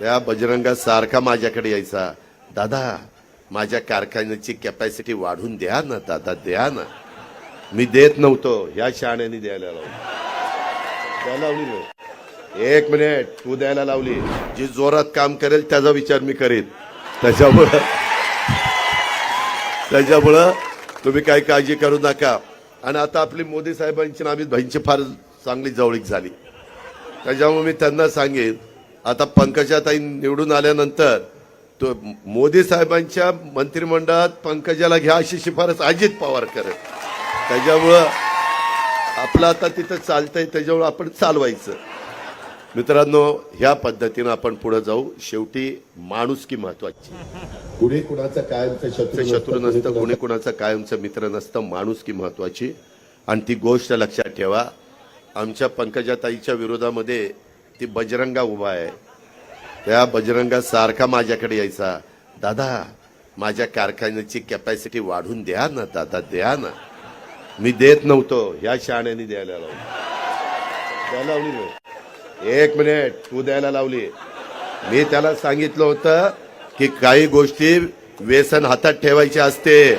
त्या बजरंगा सारखा माझ्याकडे यायचा. दादा माझ्या कारखान्याची कॅपॅसिटी वाढून द्या ना दादा द्या ना. मी देत नव्हतो ह्या शहाण्याने द्यायला लावली. द्यायला लावली एक मिनिट तू द्यायला लावली. जी जोरात काम करेल त्याचा विचार मी करीन. त्याच्यामुळं त्याच्यामुळं तुम्ही काही काळजी करू नका. आणि आता आपली मोदी साहेबांची आणि अमित भाईंची फार चांगली जवळीक झाली. त्याच्यामुळे मी त्यांना सांगेन आता पंकजाताई निवडून आल्यानंतर तो मोदी साहेबांच्या मंत्रिमंडळात पंकजाला घ्या अशी शिफारस अजित पवार करत त्याच्यामुळं आपलं आता तिथं चालतंय त्याच्यामुळं आपण चालवायचं. मित्रांनो ह्या पद्धतीनं आपण पुढे जाऊ. शेवटी माणुसकी महत्वाची. कुणी कुणाचं कायमचं शत्रू शत्रू नसतं कुणी कुणाचं कायमचं मित्र नसतं माणुसकी महत्वाची. आणि ती गोष्ट लक्षात ठेवा. आमच्या पंकजाताईच्या विरोधामध्ये ती बजरंगा उभा आहे. त्या बजरंगा सारखा माझ्याकडे यायचा. दादा माझ्या कारखान्याची कॅपॅसिटी वाढून द्या ना दादा द्या ना. मी देत नव्हतो. ह्या शहाण्याने द्यायला लावली. द्यायला लावली एक मिनिट तू द्यायला लावली. मी त्याला सांगितलं होतं की काही गोष्टी व्यसन हातात ठेवायचे असते.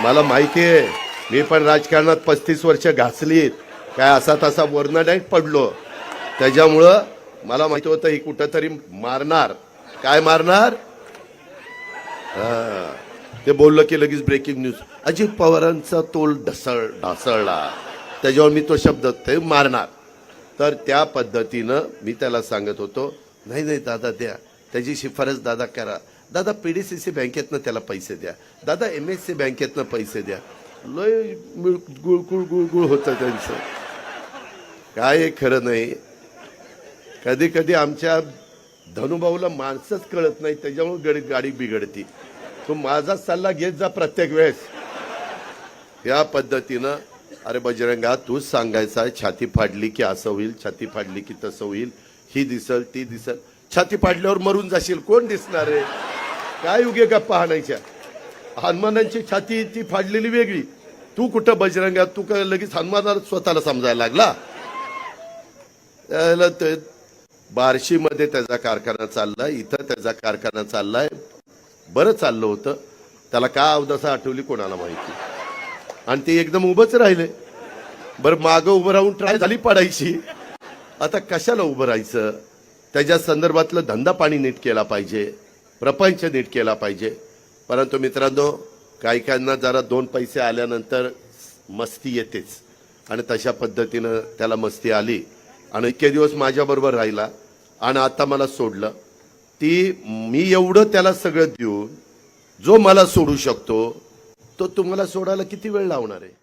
मला माहिती आहे. मी पण राजकारणात पस्तीस वर्ष घासलीत. काय असा तसा वर्ण नाही पडलो. त्याच्यामुळं मला माहिती होतं ही कुठंतरी मारणार. काय मारणार? ते बोललं की लगेच ब्रेकिंग न्यूज अजित पवारांचा तोल ढसळ ढासळला. त्याच्यावर मी तो शब्द ते मारणार. तर त्या पद्धतीनं मी त्याला सांगत होतो नाही नाही दादा द्या. त्याची शिफारस दादा करा. दादा पी डी सी सी बँकेतनं त्याला पैसे द्या. दादा एम एस सी बँकेतनं पैसे द्या. लय गुळगुळ गुळगुळ होतं त्यांचं. काय खरं नाही. कधी कधी आमच्या धनुभाऊला माणसंच कळत नाही त्याच्यामुळे गडी गाडी बिघडती. तू माझा सल्ला घेत जा प्रत्येक वेळेस. या पद्धतीनं अरे बजरंगा तूच सांगायचा छाती फाडली की असं होईल छाती फाडली की तसं होईल ही दिसल ती दिसल. छाती फाडल्यावर मरून जाशील कोण दिसणार आहे काय उगे गप्पा हाणायच्या? हनुमानांची छाती ती फाडलेली वेगळी. तू कुठं बजरंगा? तू काय लगेच हनुमानाला स्वतःला समजायला लागला? त्याला ते बार्शीमध्ये त्याचा कारखाना चाललाय इथं त्याचा कारखाना चाललाय. बरं चाललं होतं. त्याला का अवदसा आठवली कोणाला माहिती? आणि ते एकदम उभंच राहिले. बरं मागं उभं राहून ट्राय झाली पडायची. आता कशाला उभं राहायचं? त्याच्या संदर्भातलं धंदा पाणी नीट केला पाहिजे. प्रपंच नीट केला पाहिजे. परंतु मित्रांनो काही काहींना जरा दोन पैसे आल्यानंतर मस्ती येतेच. आणि तशा पद्धतीनं त्याला मस्ती आली. आणि इतके दिवस माझ्याबरोबर राहिला आणि आता मला सोडलं. ती मी एवढं त्याला सगळं देऊन जो मला सोडू शकतो तो तुम्हाला सोडायला किती वेळ लावणार आहे?